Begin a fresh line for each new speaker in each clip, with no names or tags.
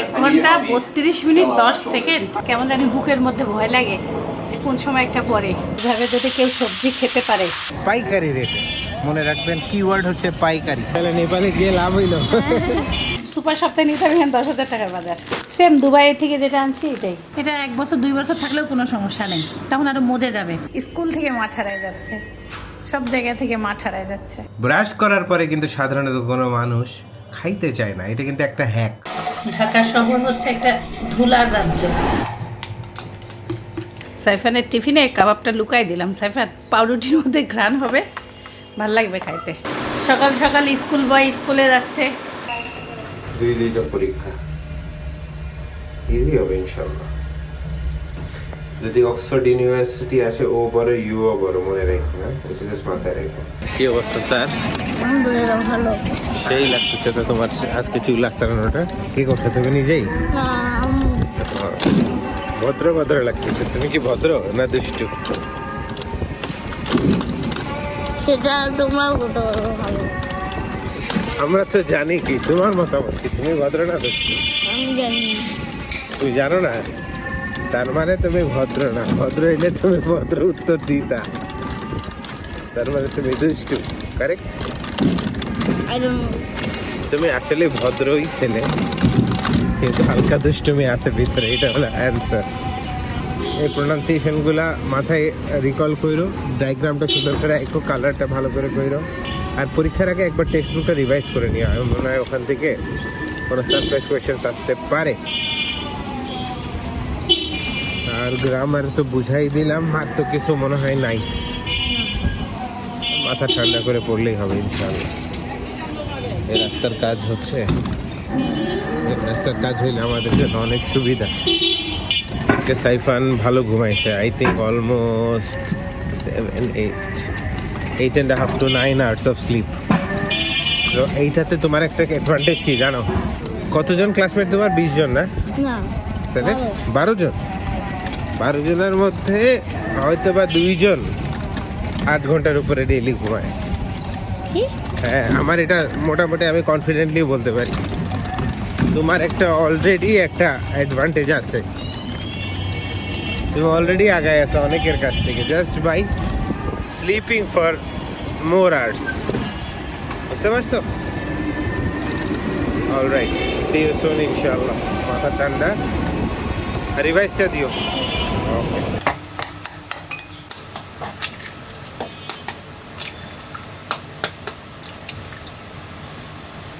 এক ঘণ্টা বত্রিশ মিনিট দশ সেকেন্ড। কেমন জানি বুকের মধ্যে ভয় লাগে যে কোন সময় একটা পরে। এভাবে যদি কেউ সবজি খেতে পারে।
পাইকারি রেটে মনে রাখবেন কিওয়ার্ড হচ্ছে পাইকারি। তাহলে নেপালে গিয়ে লাভ হইল।
সুপার সপ্তাহে নিতে হবে দশ হাজার টাকার বাজার। সেম দুবাই থেকে যেটা আনছি এটাই। এটা এক বছর দুই বছর থাকলেও কোনো সমস্যা নেই। তখন আরও মজে যাবে। স্কুল থেকে মাঠ হারায় যাচ্ছে। সব জায়গা থেকে মাঠ হারায় যাচ্ছে।
ব্রাশ করার পরে কিন্তু সাধারণত কোনো মানুষ খাইতে চায় না এটা কিন্তু একটা হ্যাক
ঢাকা শহর হচ্ছে একটা ধুলার রাজ্য। সাইফানের টিফিনে কাবাবটা লুকাই দিলাম। সাইফান পাউরুটির মধ্যে ঘ্রাণ হবে ভালো লাগবে খাইতে। সকাল সকাল স্কুল বয় স্কুলে যাচ্ছে।
দুই দুইটা পরীক্ষা। ইজি হবে ইনশাল্লাহ যদি অক্সফোর্ড ইউনিভার্সিটি আছে ও বড় ইউও বড় মনে রেখে না এটা জাস্ট মাথায় রেখে। কি অবস্থা স্যার?
আলহামদুলিল্লাহ ভালো।
সেই লাগতেছে তো তোমার আজকে চুল আসানোটা কি করছ তুমি নিজেই? ভদ্র ভদ্র লাগতেছে। তুমি কি ভদ্র না দুষ্টু?
সেটা
আমরা তো জানি কি তোমার মতামত কি? তুমি ভদ্র না দুষ্টু?
আমি জানি
তুমি জানো না? তার মানে তুমি ভদ্র না। ভদ্র এলে তুমি ভদ্র উত্তর দিতা। তার মানে তুমি দুষ্টু কারেক্ট তুমি আসলে ভদ্রই ছেলে কিন্তু হালকা দুষ্টুমি আছে ভিতরে এটা হলো অ্যান্সার এই প্রোনাউন্সিয়েশনগুলা মাথায় রিকল করো ডায়াগ্রামটা সুন্দর করে একটু কালারটা ভালো করে কইরো আর পরীক্ষার আগে একবার টেক্সট বুকটা রিভাইজ করে নিও আমার মনে হয় ওখান থেকে কোনো সারপ্রাইজ কোয়েশ্চেন্স আসতে পারে। আর গ্রামার তো বুঝাই দিলাম আর তো কিছু মনে হয় নাই। মাথা ঠান্ডা করে পড়লেই হবে ইনশাআল্লাহ। এই রাস্তার কাজ হচ্ছে। এই রাস্তার কাজ হইলে আমাদের জন্য অনেক সুবিধা। আজকে সাইফান ভালো ঘুমাইছে I think almost seven eight eight and half to nine hours of sleep তো এইটাতে তোমার একটা অ্যাডভান্টেজ কি জানো? কতজন ক্লাসমেট তোমার? বিশ জন না? তাহলে।
বারো।
জন? বারো জনের মধ্যে হয়তো বা দুইজন আট ঘণ্টার উপরে ডেইলি ঘুমায়।
কি?
হ্যাঁ আমার এটা মোটামুটি আমি কনফিডেন্টলি বলতে পারি। তোমার একটা অলরেডি একটা অ্যাডভান্টেজ আছে। তুমি অলরেডি আগায় আছো অনেকের কাছ থেকে। Just by sleeping for more hours বুঝতে পারছ? অলরাইট সি ইউ সুন ইনশাআল্লাহ মাথা ঠান্ডা। রিভাইসটা দিও। ওকে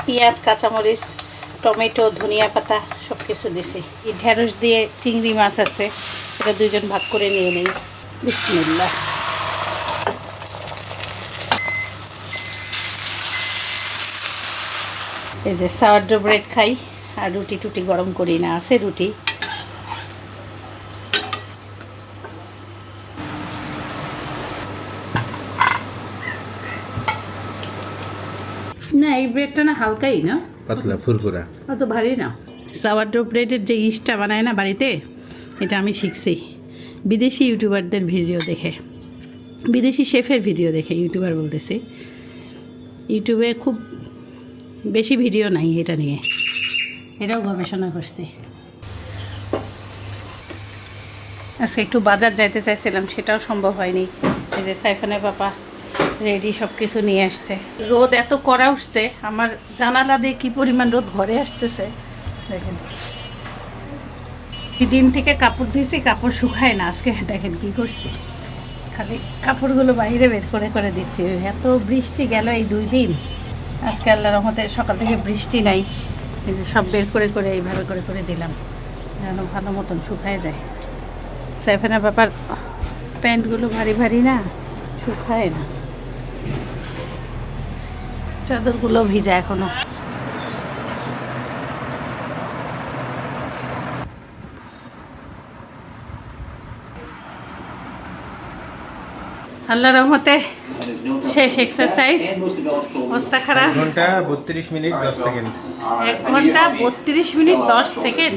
পেঁয়াজ, কাঁচামরিচ, টমেটো, ধনিয়া পাতা সব কিছু দিছি। এই ঢেঁড়স দিয়ে চিংড়ি মাছ আছে, এটা দুজন ভাগ করে নিয়ে নেই। বিসমিল্লা এই যে সাওয়ার্ডো ব্রেড খাই, আর রুটি টুটি গরম করি না, আছে রুটি। না এই ব্রেডটা না হালকাই না।
পাতলা ফুরফুরা।
অত ভারী না। সাওয়ারডো ব্রেডের যে ইস্টটা বানায় না বাড়িতে এটা আমি শিখছি। বিদেশি ইউটিউবারদের ভিডিও দেখে। বিদেশি শেফের ভিডিও দেখে ইউটিউবার বলতেছি। ইউটিউবে খুব বেশি ভিডিও নাই এটা নিয়ে। এটাও গবেষণা করছি। আজকে একটু বাজার যাইতে চাইছিলাম সেটাও সম্ভব হয়নি। এই যে সাইফানের বাবা রেডি সব কিছু নিয়ে আসছে। রোদ এত করা উঠতে আমার জানালা দিয়ে কী পরিমাণ রোদ ঘরে আসতেছে, দেখেন। দিন থেকে কাপড় ধুয়েছি কাপড় শুকায় না, আজকে দেখেন কি করছি। খালি কাপড়গুলো বাইরে বের করে করে দিচ্ছি। এত বৃষ্টি গেল এই দুই দিন। আজকে আল্লাহ রহমতে সকাল থেকে বৃষ্টি নাই। কিন্তু সব বের করে করে এইভাবে করে করে দিলাম, যেন ভালো মতন শুকায় যায়। সাইফানের ব্যাপার, প্যান্টগুলো ভারী ভারী না, শুকায় না। চাদরগুলো ভিজা এখনও। আল্লাহ রহমতে শেষ এক্সারসাইজ অবস্থা খারাপ।
ঘণ্টা বত্রিশ মিনিট দশ সেকেন্ড।
এক ঘণ্টা বত্রিশ মিনিট দশ সেকেন্ড।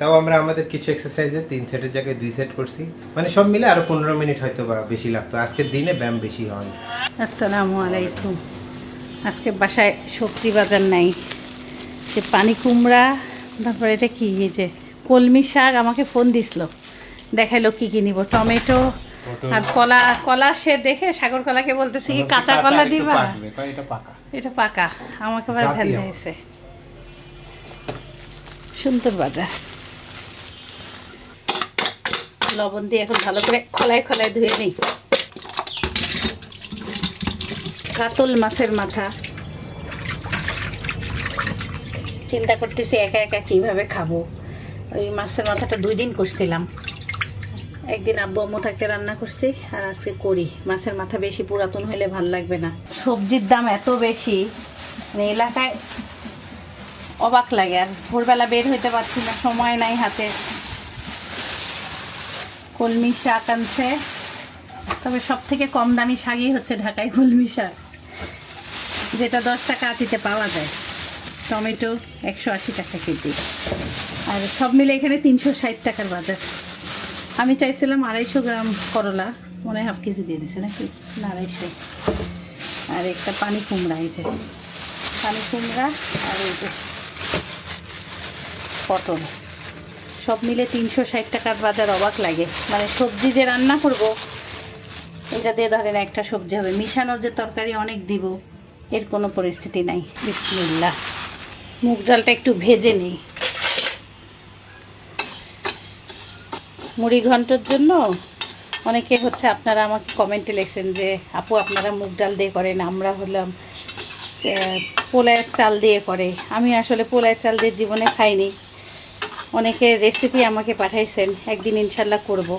তাও আমরা আমাদের কিছু এক্সারসাইজে তিন সেটের জায়গায় দুই সেট করছি। মানে সব মিলে আরও পনেরো মিনিট হয়তো বা বেশি লাগতো। আজকের দিনে ব্যায়াম বেশি হয়।
আসসালামু আলাইকুম। আজকে বাসায় সবজি বাজার নাই। যে পানি কুমড়া তারপরে এটা কি এই যে কলমি শাক আমাকে ফোন দিছিল দেখাইলো কি কি নিব টমেটো আর কলা কলা সে দেখে সাগর কলাকে বলতেছি কি কাঁচা কলা দিবা?
এটা পাকা?
আমাকে আবার ধ্যান। দিয়েছে। সুন্দর বাজার। লবণ দিয়ে এখন ভালো করে খলায় খলায় ধুয়ে নিই। কাতল মাছের মাথা। চিন্তা করতেছি একা একা কীভাবে খাব। ওই মাছের মাথাটা দুই দিন করছিলাম একদিন আব্বু আম্মু থাকতে রান্না করছি, আর আজকে করি। মাছের মাথা বেশি পুরাতন হলে ভালো লাগবে না। সবজির দাম এত বেশি মানে এলাকায় অবাক লাগে, আর ভোরবেলা বের হইতে পারছি না, সময় নাই হাতে। কলমি শাক আনছে, তবে সব থেকে কম দামি শাকই হচ্ছে ঢাকায় কলমি শাক। যেটা দশ টাকা আতিতে পাওয়া যায়, টমেটো একশো আশি টাকা কেজি। আর সব মিলে এখানে তিনশো ষাট টাকার বাজার। আমি চাইছিলাম আড়াইশো গ্রাম করলা, মনে হয় হাফ কেজি দিয়ে দিছে নাকি? না, আড়াইশো। আর একটা পানি কুমড়া এই যে, পানি কুমড়া আর এই যে পটল। সব মিলে তিনশো ষাট টাকার বাজার অবাক লাগে। মানে সবজি যে রান্না করব, এটা দিয়ে ধরেন একটা সবজি হবে। মিশানোর যে তরকারি অনেক দিব। এর কোনো পরিস্থিতি নাই। বিসমিল্লা মুগ ডালটা একটু ভেজে নিই। মুড়ি ঘন্টর জন্য অনেকে হচ্ছে আপনারা আমাকে কমেন্টে লিখছেন যে, আপু, আপনারা মুগ ডাল দিয়ে করেন, আমরা হলাম পোলায়ের চাল দিয়ে করে। আমি আসলে পোলায়ের চাল দিয়ে জীবনে খাইনি। অনেকে রেসিপি আমাকে পাঠাইছেন, একদিন ইনশাল্লাহ করব।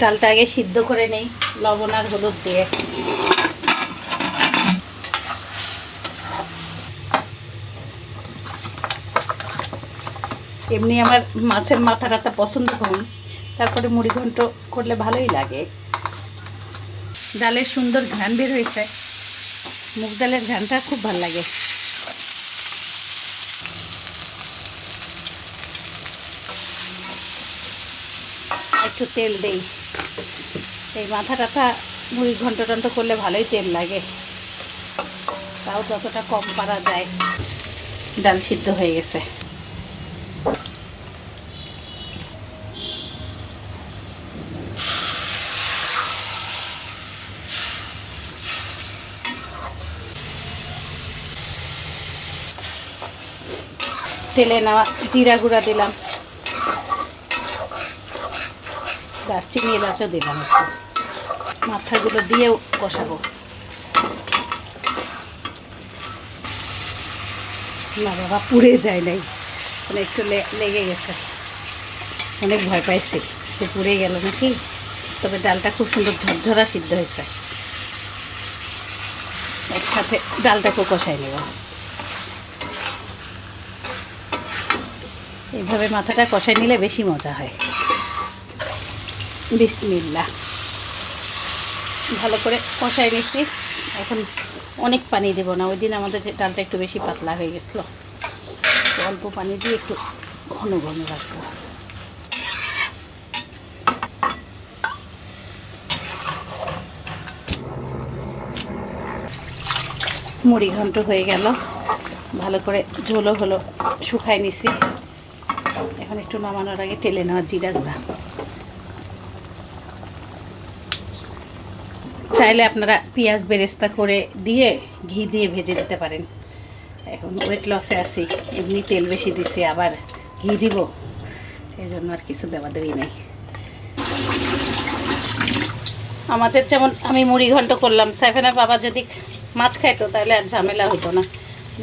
ডালটা আগে সিদ্ধ করে নেই, লবণ আর হলুদ দিয়ে। এমনি আমার মাছের মাথা টাথা পছন্দ করুন তারপরে মুড়ি ঘন্ট করলে ভালোই লাগে। ডালের সুন্দর ঘ্রাণ বের হয়েছে। মুগ ডালের ঘ্রাণটা খুব ভালো লাগে। একটু তেল দেই। এই মাথা টাথা মুড়ি ঘন্ট টন্ট করলে ভালোই তেল লাগে। তাও যতটা কম পারা যায়। ডাল সিদ্ধ হয়ে গেছে। তেলে নেওয়া জিরা গুঁড়া দিলাম। দারচিনি এলাচও দিলাম একটু মাথাগুলো দিয়েও কষাবো। না বাবা, পুড়ে যায় নাই। মানে একটু লেগে গেছে। অনেক ভয় পাইছি যে পুড়ে গেল নাকি। তবে ডালটা খুব সুন্দর ঝরঝরা সিদ্ধ হয়েছে। একসাথে ডালটাকেও কষাই নেব। এইভাবে মাথাটা কষাই নিলে বেশি মজা হয়। বিসমিল্লা ভালো করে কষাই নিচ্ছি। এখন অনেক পানি দেবো না ওই দিন আমাদের ডালটা একটু বেশি পাতলা হয়ে গেছিল। অল্প পানি দিয়ে একটু ঘন ঘন রাখব মুড়ি ঘন্ট হয়ে গেল। ভালো করে ঝোলও হলো, শুকায় নিছি। এখন একটু নামানোর আগে টেলে নেওয়া জিরা গুঁড়া। চাইলে আপনারা পেঁয়াজ বেরেস্তা করে দিয়ে ঘি দিয়ে ভেজে দিতে পারেন। এখন ওয়েট লসে আছি, এমনি তেল বেশি দিছি, আবার ঘি দিব। এই জন্য আর কিছু দেওয়া দেবই নেই। আমাদের যেমন আমি মুড়ি ঘন্ট করলাম সেভেনের বাবা যদি মাছ খাইতো তাহলে আর ঝামেলা হতো না।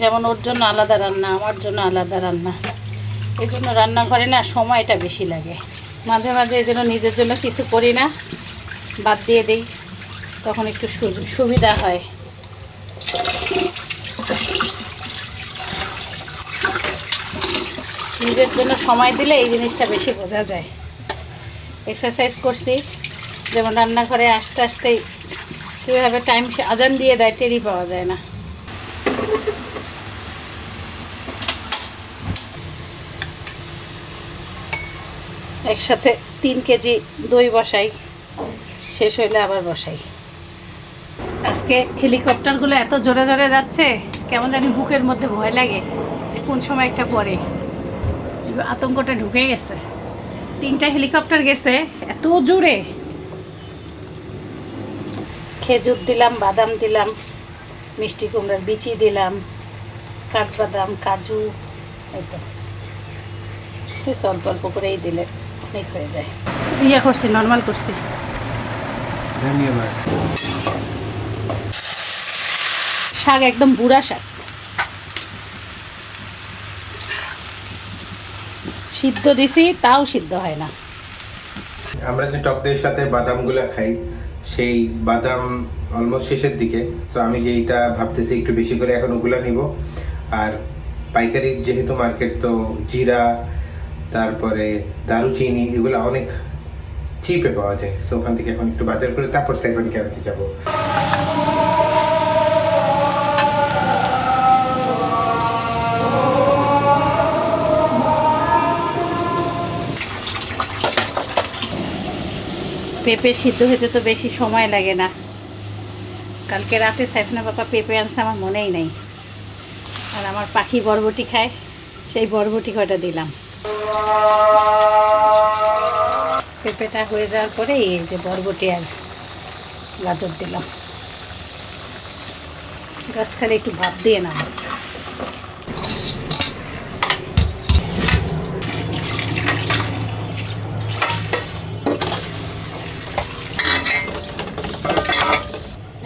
যেমন ওর জন্য আলাদা রান্না, আমার জন্য আলাদা রান্না। এই জন্য রান্নাঘরে না সময়টা বেশি লাগে। মাঝে মাঝে এই জন্য নিজের জন্য কিছু করি না, বাদ দিয়ে দিই। তখন একটু সু- সুবিধা হয়। নিজের জন্য সময় দিলে এই জিনিসটা বেশি বোঝা যায়। এক্সারসাইজ করছি, যেমন রান্নাঘরে আসতে আসতেই কীভাবে টাইম আজান দিয়ে দেয় টেরি পাওয়া যায় না। একসাথে তিন কেজি দই বসাই, শেষ হইলে আবার বসাই। আজকে হেলিকপ্টারগুলো এত জোরে জোরে যাচ্ছে, কেমন জানি বুকের মধ্যে ভয় লাগে যে কোন সময় একটা পরে। আতঙ্কটা ঢুকে গেছে। তিনটা হেলিকপ্টার গেছে, এত জোরে। খেজুর দিলাম, বাদাম দিলাম, মিষ্টি কুমড়ার বিচি দিলাম, কাঠবাদাম, কাজু তো। অল্প অল্প করেই দিলে অনেক হয়ে যায়। ইয়ে করছি নর্মাল করছি।
ধন্যবাদ।
শাক, একদম বুড়া শাক। সিদ্ধ দিছি, তাও সিদ্ধ হয় না।
আমরা যে টক দইয়ের সাথে বাদামগুলো খাই, সেই বাদাম অলমোস্ট শেষের দিকে। তো আমি যেইটা ভাবতেছি, একটু বেশি করে এখন ওগুলা নিব। আর পাইকারি যেহেতু মার্কেট তো জিরা, তারপরে দারুচিনি, এগুলো অনেক চিপে পাওয়া যায়। সো ওখান থেকে এখন একটু বাজার করে, তারপর সাইফানকে আনতে যাব।
পেঁপে সিদ্ধ হতে তো বেশি সময় লাগে না। কালকে রাতে সাইফনা বাবা পেঁপে আনছে, আমার মনেই নেই। আর আমার পাখি বরবটি খায়, সেই বরবটি কয়টা দিলাম। পেঁপেটা হয়ে যাওয়ার পরে এই যে বরবটি আর গাজর দিলাম। জাস্ট খালি একটু ভাপ দিয়ে নাম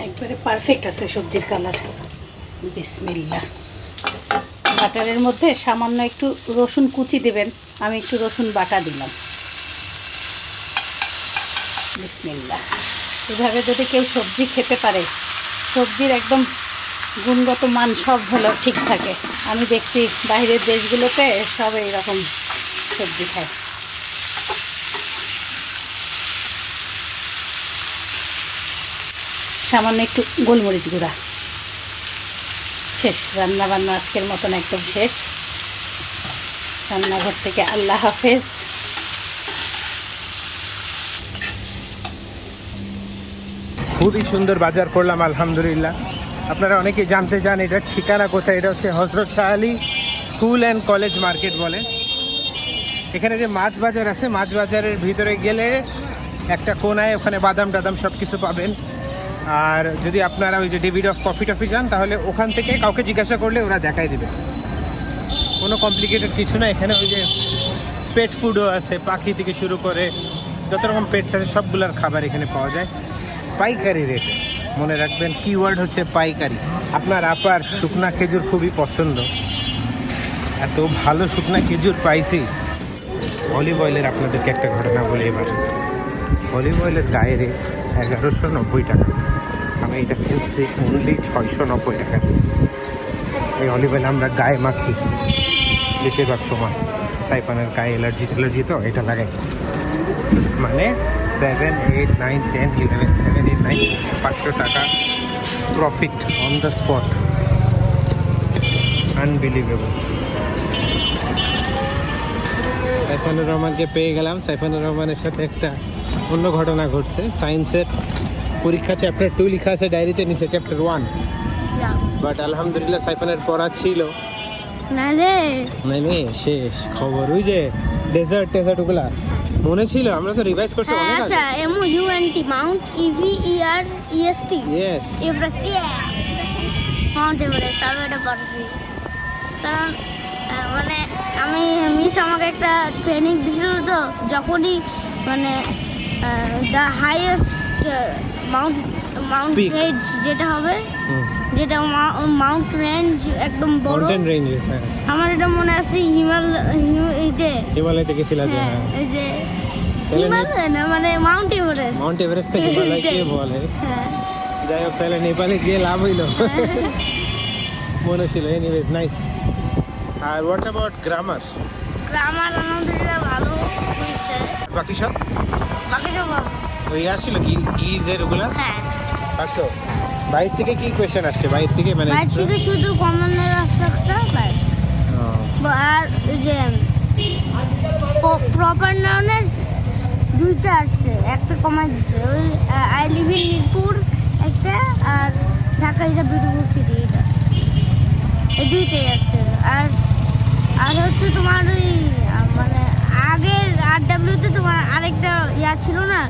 একবারে পারফেক্ট আছে সবজির কালার বিসমিল্লা বাটারের মধ্যে সামান্য একটু রসুন কুচি দেবেন। আমি একটু রসুন বাটা দিলাম। বিসমিল্লা এভাবে যদি কেউ সবজি খেতে পারে, সবজির একদম গুণগত মান সব হলো ঠিক থাকে। আমি দেখছি বাইরের দেশগুলোতে সব এইরকম সবজি খায়। সামান্য একটু গোলমরিচ গুঁড়া। শেষ, রান্না বান্না আজকের মতন একদম শেষ। রান্নাঘর থেকে আল্লাহ হাফেজ।
খুবই সুন্দর বাজার করলাম, আলহামদুলিল্লাহ। আপনারা অনেকেই জানতে চান এটার ঠিকানা কোথায়, এটা হচ্ছে Hazrat Shah Ali school and college market বলে। এখানে যে মাছ বাজার আছে, মাছ বাজারের ভিতরে গেলে একটা কোনায় ওখানে বাদাম টাদাম সব কিছু পাবেন। আর যদি আপনারা ওই যে ডেভিড অফ কফি টফি যান, তাহলে ওখান থেকে কাউকে জিজ্ঞাসা করলে ওরা দেখাই দেবে। কোনো কমপ্লিকেটেড কিছু না, এখানে ওই যে পেট ফুডও আছে, পাখি থেকে শুরু করে যত রকম পেটস আছে, সবগুলোর খাবার এখানে পাওয়া যায়। পাইকারি রেটে মনে রাখবেন কিওয়ার্ড হচ্ছে পাইকারি। আপনার আপার শুকনা খেজুর খুবই পছন্দ। এত ভালো শুকনা খেজুর পাইছি। অলিভ অয়েলের আপনাদেরকে একটা ঘটনা বলি এবার। অলিভ অয়েলের গায়ে রেট এগারোশো নব্বই টাকা। আমি এটা কিনছি অনলি ছয়শো নব্বই টাকা। এই অলিভ অয়েল আমরা গায়ে মাখি। বেশিরভাগ সময়। সাইফানের গায়ে অ্যালার্জি ট্যালার্জি তো, এটা লাগাই মানে seven eight nine ten eleven seven eight nine পাঁচশো টাকা profit on the spot unbelievable Saifanur রহমানকে পেয়ে গেলাম। সাইফানুর রহমানের সাথে একটা অন্য ঘটনা ঘটছে। সায়েন্সের পরীক্ষা চ্যাপ্টার টু লেখা আছে ডায়েরিতে নিচে চ্যাপ্টার ওয়ান বাট আলহামদুলিল্লাহ সাইফানের পড়া ছিল।
না রে।
নাই শেষ খবর। ওই যে ডেজার্ট টেজার্ট ওগুলা। মনে ছিল আমরা তো রিভাইজ করছি
হ্যাঁ,
অনেক
আচ্ছা M U N T mount E V E R E S T
yes
Everest mount Everest আমি এটা পারছি। কারণ মানে আমি মিস আমাকে একটা ট্রেনিং দিছিল তো যখনই মানে the highest mount mount. Range যেটা হবে যেটা মাউন্ট রেঞ্জ একদম বড়।
মাউন্টেন রেঞ্জেস হ্যাঁ
আমার এটা মনে আছে হিমাল হিম- যে
হিমালয় থেকে ছিল যে
হ্যাঁ
হ্যাঁ।
এই যে হিমালয় না মানে মাউন্ট এভারেস্ট
মাউন্ট এভারেস্ট থেকে হিমালয় কে বলে।
হ্যাঁ।
যাই হোক তাহলে নেপালে গিয়ে লাভ হইল। মনে ছিল এনিওয়েজ নাইস আর হোয়াট অ্যাবাউট গ্রামার
গ্রামার আলহামদুলিল্লাহ ভালো হয়েছে।
বাকি সব?
বাকি সব ভালো।
ওই আসছিল কি গিজের ওগুলা
হ্যাঁ।
পারছ? বাইরে থেকে কি কোয়েশ্চেন আসছে? বাইরে থেকে মানে
বাইরে থেকে শুধু কমনের রাস্তাটা ব্যাস।
ও,
আর যে প্রপার নাউনের দুইটা আসছে একটা কমাই দিছে। ওই আই লিভ ইন মিরপুর একটা আর Dhaka is a beautiful city এটা এই দুইটাই আসছে। আর আর হচ্ছে তোমার ওই মানে আগের আর ডাব্লিউতে তোমার আরেকটা ইয়া ছিল না?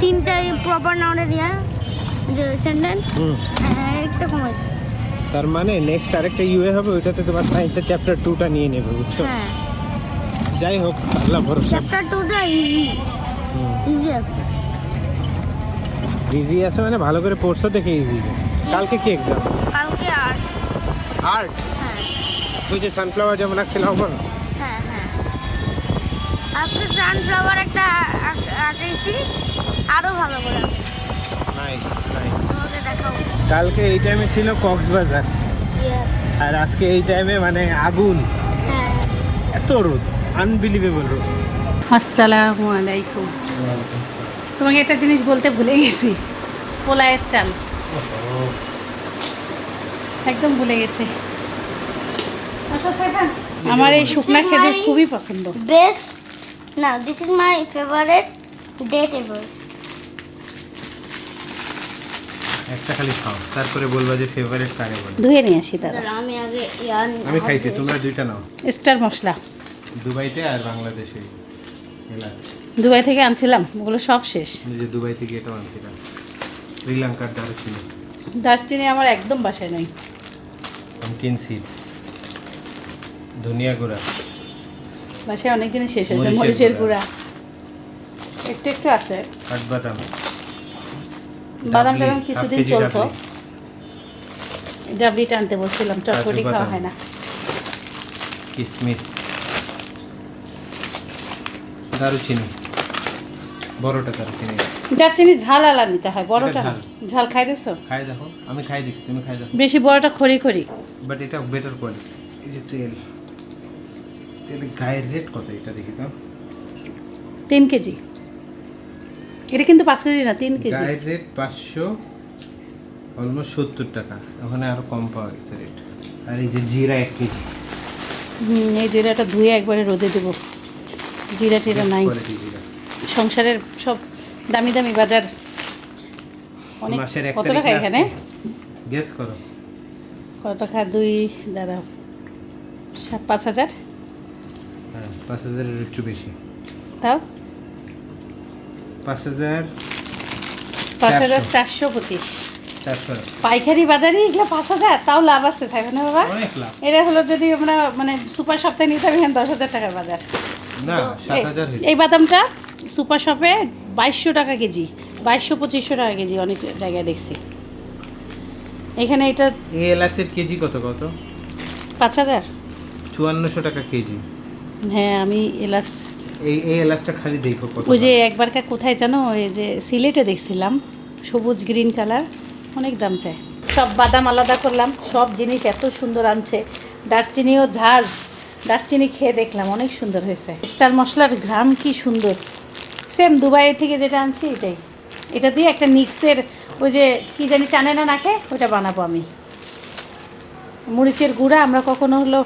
তিনটা প্রপার নাউনের ইয়া যে সেন্টেন্স
হুম।
একটা কমাইছে
তার মানে নেক্সট আরেকটা ইউএ হবে ওইটাতে তোমার সায়েন্সের চ্যাপ্টার টুটা নিয়ে নেবে বুঝছ?
হ্যাঁ।
যাই হোক আল্লাহ ভরসা।
চ্যাপ্টার টুটা ইজি ইজি আছে।
ইজি আছে মানে ভালো করে পড়ছো দেখে ইজি কালকে কি এক্সাম
কালকে আর্ট
আর্ট
হ্যাঁ
ওই যে সানফ্লাওয়ার যেমন আঁকছিলাম আমার
হ্যাঁ হ্যাঁ। আজকে সানফ্লাওয়ার একটা আঁক- আঁকেছি আরও ভালো করে
নাইস নাইস কালকে এই টাইমে ছিল কক্সবাজার। আর আজকে এই টাইমে মানে আগুন।
হ্যাঁ।
এত রোদ আনবিলিভেবল রোদ।
আসসালামু আলাইকুম। তোমাকে একটা জিনিস বলতে ভুলে গেছি। পোলায়ের চাল। একদম ভুলে গেছি। আমার এই শুকনা খেজুর খুবই পছন্দ।
বেস্ট না this is my favourite date ever
একটা খালি খাও তারপরে বলবা যে ফেভারিট কারে বলে।
ধুয়ে নিয়ে আসি দাদা
আমি আগে ইয়ার
আমি খাইছি তোমরা দুইটা নাও।
স্টার মশলা।
দুবাইতে আর বাংলাদেশে। এলাচ
দুবাই থেকে আনছিলাম ওগুলো সব শেষ।
যে দুবাই থেকে এটা আনছিলাম। শ্রীলঙ্কার দারুচিনি।
দারচিনি আমার একদম বাসায় নাই।
পামকিন সিডস ধনিয়া গুঁড়া।
বাসায় অনেক জিনিস শেষ হয়েছে
মরিচের গুঁড়া।
একটু একটু আছে।
কাঠবাদাম
বাদাম। টাদাম কিছুদিন চলতো।
ডাবলি,
ডাবলিটা আনতে বলছিলাম চটপটি খাওয়া হয় না।
কিশমিশ দারুচিনি। বড়টা দারুচিনি।
দারচিনি ঝাল আলা নিতে হয় বড়টা
ঝাল।
ঝাল খাই দেখছ?
খাই দেখো আমি খাই দেখছি তুমি খাই দেখো
বেশি বড়টা খড়ি খড়ি।
বাট এটা বেটার কোয়ালিটি এই যে তেল। গায়ের রেট কত? এটা দেখি তো।
তিন কেজি। এটা কিন্তু পাঁচ কেজি না তিন কেজি।
গায়ের রেট পাঁচশো অলমোস্ট সত্তর টাকা। ওখানে আরও কম পাওয়া গেছে রেট আর এই যে জিরা এক কেজি।
হুম এই জিরাটা ধুয়ে একবারে রোদে দেবো। জিরা টিরা নাই। সংসারের সব দামি দামি বাজার। অনেক কত টাকা এখানে?
গেস করো।
কত টাকা? দুই দাদা পাঁচ হাজার?
হ্যাঁ পাঁচ হাজারের একটু বেশি।
তাও?
পাঁচ হাজার
পাঁচ হাজার
চারশো।
পঁচিশ। পাইকারি বাজারে এগুলো পাঁচ হাজার? তাও লাভ আছে সাইফানা বাবা? এটা হলো যদি আমরা মানে সুপার সপ্তাহে নিতে এখানে দশ হাজার টাকার বাজার। এই বাদামটা সুপার শপে বাইশশো টাকা কেজি বাইশশো পঁচিশশো টাকা কেজি অনেক জায়গায় দেখছি। এখানে এটা
এই এলাচের কেজি কত কত?
পাঁচ হাজার।
চুয়ান্নশো টাকা কেজি।
হ্যাঁ আমি এলাচ।
এই এই এলাচটা খালি দেখো
ওই যে
দাম।
একবারকার কোথায় জানো? ওই যে সিলেটে দেখছিলাম। সবুজ গ্রিন কালার অনেক দাম চায় সব বাদাম আলাদা করলাম সব জিনিস এত সুন্দর আনছে। দারচিনিও ঝাঁজ দারচিনি খেয়ে দেখলাম অনেক সুন্দর হয়েছে। স্টার মশলার ঘ্রাম কি সুন্দর। সেম দুবাই থেকে যেটা আনছি এটাই। এটা দিয়ে একটা মিক্সের ওই যে কি জানি টানে না নাকে ওটা বানাবো আমি। মরিচের গুঁড়া আমরা কখনো হলো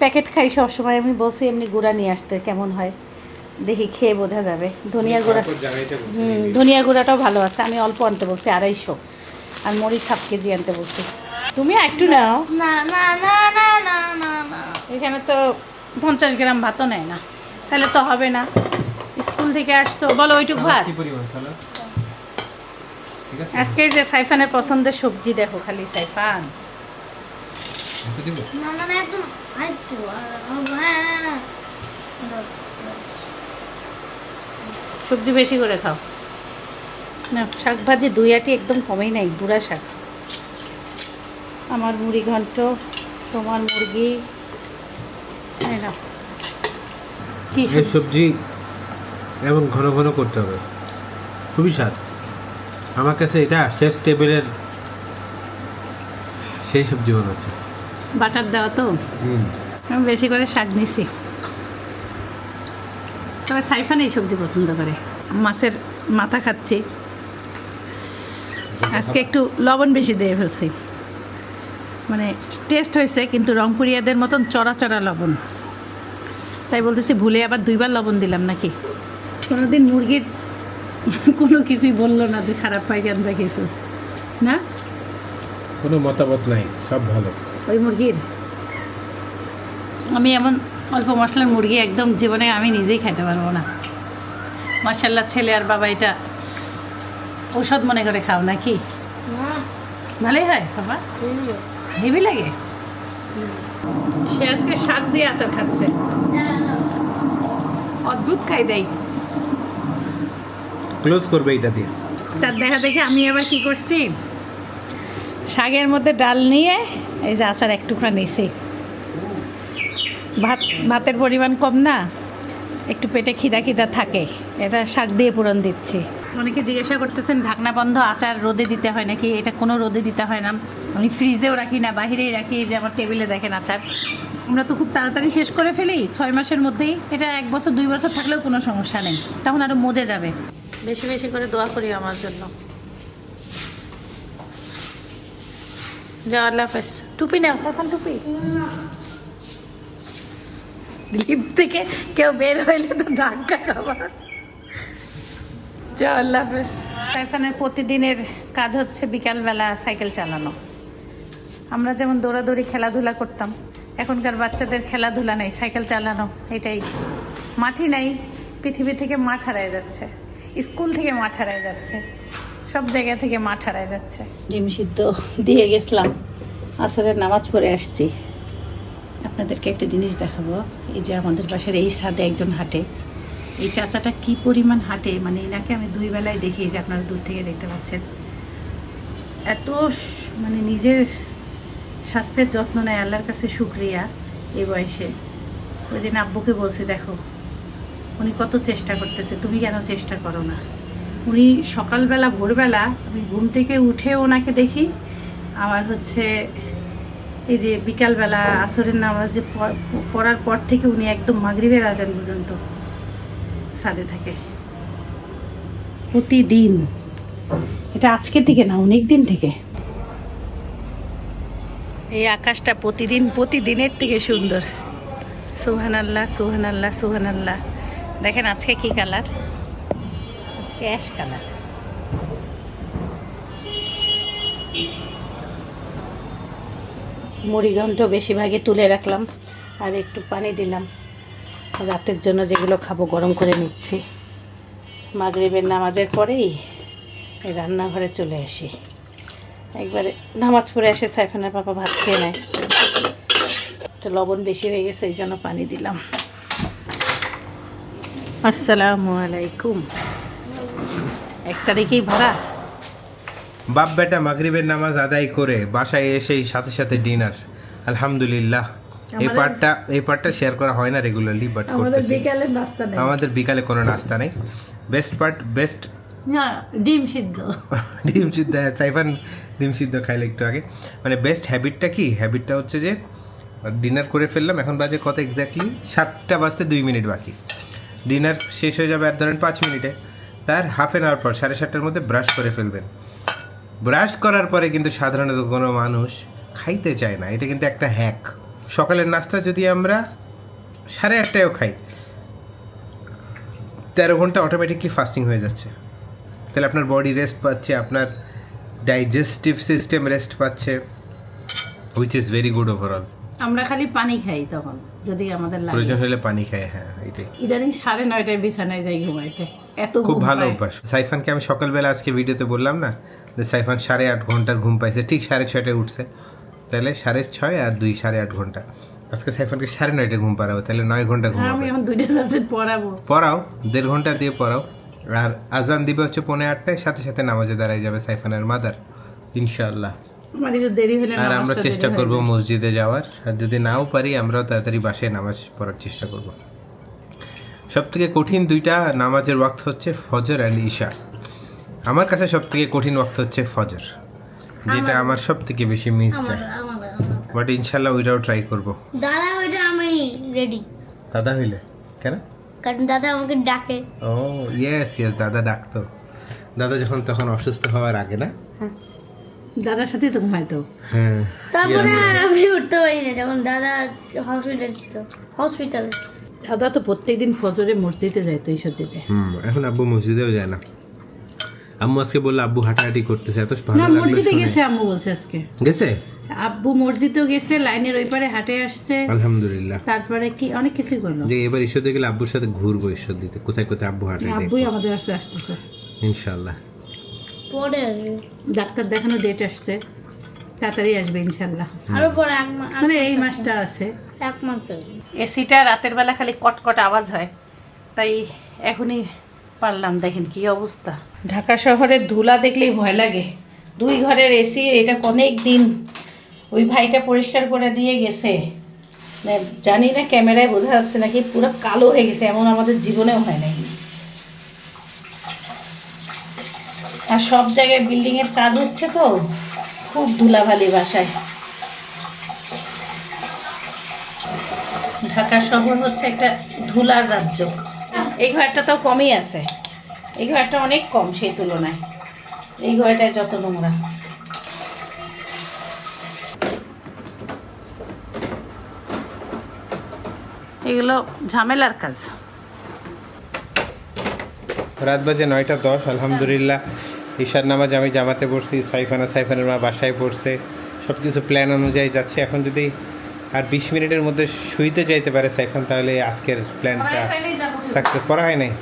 প্যাকেট খাই সবসময় আমি বলছি এমনি গুঁড়া নিয়ে আসতে কেমন হয়? দেখি খেয়ে বোঝা যাবে। ধনিয়া গুঁড়া হুম ধনিয়া গুঁড়াটাও ভালো আছে। আমি অল্প আনতে বলছি আড়াইশো। আর মরিচ হাফ কেজি আনতে বলছি। তুমি একটু নাও।
না না না না না না না।
এখানে তো পঞ্চাশ গ্রাম ভাতও নেয় না। তাহলে তো হবে না। স্কুল থেকে আসতো বলো ওইটুক ভাত।
কি পরিমাণ সালাদ? ঠিক আছে।
আজকে যে সাইফানের পছন্দের সবজি দেখো খালি সাইফান।
দিব?
না না না একদম আর- হ্যাঁ হ্যাঁ, হ্যাঁ।
সবজি বেশি করে খাও। না শাক ভাজি দুই আটি একদম কমেই নাই বুড়া শাক। আমার মুড়ি ঘন্ট তোমার মুরগি। কি
সবজি এবং ঘন ঘন করতে হবে। খুবই স্বাদ। আমার কাছে এটা শেফ টেবিলের সেই সবজি মনে হচ্ছে
বাটার দেওয়া তো। আমি বেশি করে শাক নিছি। তবে সাইফান এই সবজি পছন্দ করে। মাছের মাথা খাচ্ছি। আজকে একটু লবণ বেশি দিয়ে ফেলছি। মানে টেস্ট হয়েছে কিন্তু রংপুরিয়াদের মতন চড়া চড়া লবণ। তাই বলতেছি ভুলে আবার দুইবার লবণ দিলাম নাকি? কোনোদিন মুরগির কোনো কিছুই বলল না যে খারাপ পায়খানা কিছু না?
কোনো মতামত নাই সব ভালো।
ওই মুরগির? আমি এমন অল্প মশলার মুরগি একদম জীবনে আমি নিজেই খেতে পারব না। মার্শাল্লাহ ছেলে আর বাবা এটা ঔষধ মনে করে খাও নাকি? ভালোই হয় বাবা? হেভি লাগে? সে আজকে শাক দিয়ে আচার খাচ্ছে। অদ্ভুত খাই দেয়
ক্লোজ করবে এটা দিয়ে।
তার দেখা দেখে আমি আবার কি করছি? শাকের মধ্যে ডাল নিয়ে এই যে আচার এক টুকরা নিছি। ভাত, ভাতের পরিমাণ কম না, একটু পেটে খিদা খিদা থাকে। এটা শাক দিয়ে পূরণ দিচ্ছি। অনেকে জিজ্ঞাসা করতেছেন, ঢাকনা বন্ধ, আচার রোদে দিতে হয় নাকি? এটা কোনো রোদে দিতে হয় না। আমি ফ্রিজেও রাখি না, বাহিরেই রাখি যে আমার টেবিলে দেখেন আচার। আমরা তো খুব তাড়াতাড়ি শেষ করে ফেলি, ছয় মাসের মধ্যেই। এটা এক বছর, দুই বছর থাকলেও কোনো সমস্যা নেই। তখন আরও মজে যাবে। বেশি বেশি করে দোয়া করি আমার জন্য। যা আল্লাহ হাফেজ টুপি নেও সাইফান টুপি লিপ থেকে কেউ বের হইলে তো ধাক্কা খাবার যা আল্লাহ হাফেজ সাইফানের প্রতিদিনের কাজ হচ্ছে বিকালবেলা সাইকেল চালানো। আমরা যেমন দৌড়াদৌড়ি, খেলাধুলা করতাম, এখনকার বাচ্চাদের খেলাধুলা নেই, সাইকেল চালানো, এটাই। মাঠই নাই, পৃথিবী থেকে মাঠ হারায় যাচ্ছে, স্কুল থেকে মাঠ হারায় যাচ্ছে। সব জায়গা থেকে মাঠ হারায় যাচ্ছে। ডিম সিদ্ধ দিয়ে গেছিলাম। আসরের নামাজ পড়ে আসছি। আপনাদেরকে একটা জিনিস দেখাবো। এই যে আমাদের পাশের এই ছাদে একজন হাঁটে। এই চাচাটা কি পরিমাণ হাঁটে? মানে এনাকে আমি দুই বেলায় দেখি যে আপনারা দূর থেকে দেখতে পাচ্ছেন। এত মানে নিজের স্বাস্থ্যের যত্ন নেয়, আল্লাহর কাছে শুক্রিয়া এই বয়সে। ওই দিন আব্বুকে বলছি, দেখো, উনি কত চেষ্টা করতেছে, তুমি কেন চেষ্টা করো না? উনি সকালবেলা, ভোরবেলা আমি ঘুম থেকে উঠে ওনাকে দেখি। আবার হচ্ছে এই যে বিকালবেলা আসরের নামাজে প- পড়ার পর থেকে উনি একদম মাগরিবের আজান পর্যন্ত সাদে থাকে। প্রতিদিন। এটা আজকে থেকে না, অনেক দিন থেকে। এই আকাশটা প্রতিদিন, প্রতিদিনের থেকে সুন্দর। সুহান আল্লাহ সুহান আল্লাহ সুহান আল্লাহ দেখেন আজকে কি কালার? Ash colour. মুড়িঘণ্ট বেশিরভাগই তুলে রাখলাম আর একটু পানি দিলাম। রাতের জন্য যেগুলো খাব গরম করে নিচ্ছি। মাগরিবের নামাজের পরেই রান্নাঘরে চলে আসি। একবারে নামাজ পড়ে এসে সাইফানের পাপা ভাত খেয়ে নেয়। একটা লবণ বেশি হয়ে গেছে, এই জন্য পানি দিলাম। আসসালামু আলাইকুম। এক তারিখেই ভাড়া
বাপ বেটা মাগরিবের নামাজ আদায় করে বাসায় এসেই সাথে সাথে ডিনার। আলহামদুলিল্লাহ। এই পার্টটা এই পার্টটা শেয়ার করা হয় না রেগুলারলি বাট
আমাদের বিকালে নাস্তা নেই।
আমাদের বিকালে কোনো নাস্তা নেই। বেস্ট পার্ট বেস্ট
না ডিম সিদ্ধ।
ডিম সিদ্ধ হ্যাঁ, সাইফান ডিম সিদ্ধ খাইলে একটু আগে। মানে বেস্ট হ্যাবিটটা কি? হ্যাবিটটা হচ্ছে যে ডিনার করে ফেললাম এখন বাজে কত এক্স্যাক্টলি সাতটা বাজতে দুই মিনিট বাকি। ডিনার শেষ হয়ে যাবে আর ধরেন পাঁচ মিনিটে। তার হাফ অ্যান আওয়ার পর সাড়ে সাতটার মধ্যে ব্রাশ করে ফেলবেন। ব্রাশ করার পরে কিন্তু সাধারণত কোনো মানুষ খাইতে চায় না। এটা কিন্তু একটা হ্যাক সকালের নাস্তা যদি আমরা সাড়ে আটটায়ও খাই তেরো ঘণ্টা অটোমেটিকলি ফাস্টিং হয়ে যাচ্ছে। তাহলে আপনার বডি রেস্ট পাচ্ছে আপনার ডাইজেস্টিভ সিস্টেম রেস্ট পাচ্ছে which is very good overall
আমরা খালি পানি খাই তখন যদি আমাদের লাগে।
প্রয়োজন হলে পানি খাই হ্যাঁ এটাই।
ইদানিং সাড়ে নয়টায় বিছানায় যাই ঘুমাইতে। এত
খুব ভালো অভ্যাস। সাইফানকে আমি সকালবেলা আজকে ভিডিওতে বললাম না যে সাইফান সাড়ে আট ঘণ্টার ঘুম পাইছে ঠিক সাড়ে ছয়টায় উঠছে। তাহলে সাড়ে ছয় আর দুই সাড়ে আট ঘণ্টা। আজকে সাইফানকে সাড়ে নয়টায় ঘুম পাড়াবো তাহলে নয় ঘণ্টা
হ্যাঁ, আমি এখন দুইটা সাবজেক্ট পড়াবো।
পড়াও দেড় ঘণ্টা দিয়ে পড়াও। আর আজান দিবে হচ্ছে পৌনে আটটায় সাথে সাথে নামাজে দাঁড়ায় যাবে সাইফানের মাদার। ইনশাআল্লাহ।
হলে
আর আমরা চেষ্টা করব মসজিদে যাওয়ার। আর যদি নাও পারি আমরাও তাড়াতাড়ি বাসায় নামাজ পড়ার চেষ্টা করব। সব থেকে কঠিন দুইটা নামাজের ওয়াক্ত হচ্ছে ফজর অ্যান্ড ঈশা। আমার কাছে সব থেকে কঠিন ওয়াক্ত হচ্ছে ফজর যেটা আমার সব থেকে বেশি মিস যায়। বাট ইনশাল্লাহ ওইটাও ট্রাই করব।
দাদা ওইটা আমি রেডি
দাদা হইলে? কেন?
কারণ দাদা আমাকে ডাকে।
ও ইয়েস ইয়েস দাদা ডাকতো। দাদা যখন তখন অসুস্থ হওয়ার আগে না?
দাদার সাথে তো ঘুমাইতো।
হ্যাঁ
তারপরে আর আমি উঠতে পারি না যখন দাদা হসপিটাল ছিল। হসপিটাল
দাদা তো প্রত্যেকদিন ফজরে মসজিদে যায় তো এইসব দিতে।
হুম এখন আব্বু মসজিদেও যায় না। আম্মু আজকে বলল আব্বু হাঁটাহাঁটি করতেছে এত ভালো
না
লাগল
মসজিদে
শুনে।
গেছে আম্মু বলছে আজকে।
গেছে?
আব্বু মসজিদেও গেছে লাইনের ওই পারে হাটে আসছে।
আলহামদুলিল্লাহ।
তারপরে কি অনেক কিছু করল।
যে এবার ঈশ্বর গেলে আব্বুর সাথে ঘুরবো ঈশ্বর দিতে। কোথায় কোথায় আব্বু হাঁটে দেখব?
আব্বুই আমাদের কাছে আসতেছে।
ইনশাল্লাহ
পরে
ডাক্তার দেখানো ডেট আসছে। তাড়াতাড়ি আসবে ইনশাল্লাহ
আরও পরে এক মাস
মানে এই মাসটা আছে।
এক মাস
এসিটা রাতের বেলা খালি কটকট আওয়াজ হয়। তাই এখনই পারলাম দেখেন কি অবস্থা। ঢাকা শহরের ধুলা দেখলেই ভয় লাগে। দুই ঘরের এসি এটা অনেক দিন ওই ভাইটা পরিষ্কার করে দিয়ে গেছে। মানে জানি না ক্যামেরায় বোঝা যাচ্ছে নাকি পুরো কালো হয়ে গেছে এমন আমাদের জীবনেও হয় নাকি আর সব জায়গায় বিল্ডিংয়ের কাজ হচ্ছে তো। খুব ধুলাবালি বাসায়। ঢাকা শহর হচ্ছে একটা ধুলার রাজ্য। এই ঘরটা তো কমই আছে। এই ঘরটা অনেক কম সেই তুলনায়। এই ঘরটায় যত নোংরা। এগুলো ঝামেলার কাজ।
রাত বাজে নয়টা দশ, আলহামদুলিল্লাহ। ঈশার নামাজ আমি জামাতে পড়ছি সাইফানা সাইফানের মা বাসায় পড়ছে সব কিছু প্ল্যান অনুযায়ী যাচ্ছে। এখন যদি আর বিশ মিনিটের মধ্যে শুইতে যাইতে পারে সাইফান তাহলে আজকের প্ল্যানটা সাকসেস করা হয় নাই?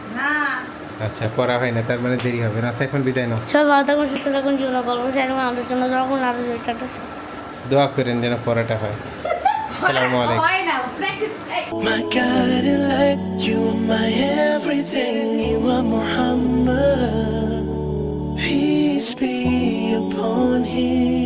আচ্ছা করা হয় না তার মানে দেরি হবে। না সাইফান বিদায় নাও।
সবাই ভালো থাকুন সুস্থ থাকুন জীবন গল্প চাইবেন আমাদের জন্য যখন আরও
দোয়া করেন যেন পড়াটা হয়। আসসালামু আলাইকুম
হয় না practice
My guiding light, you are my everything, you are Muhammad. Peace be upon him.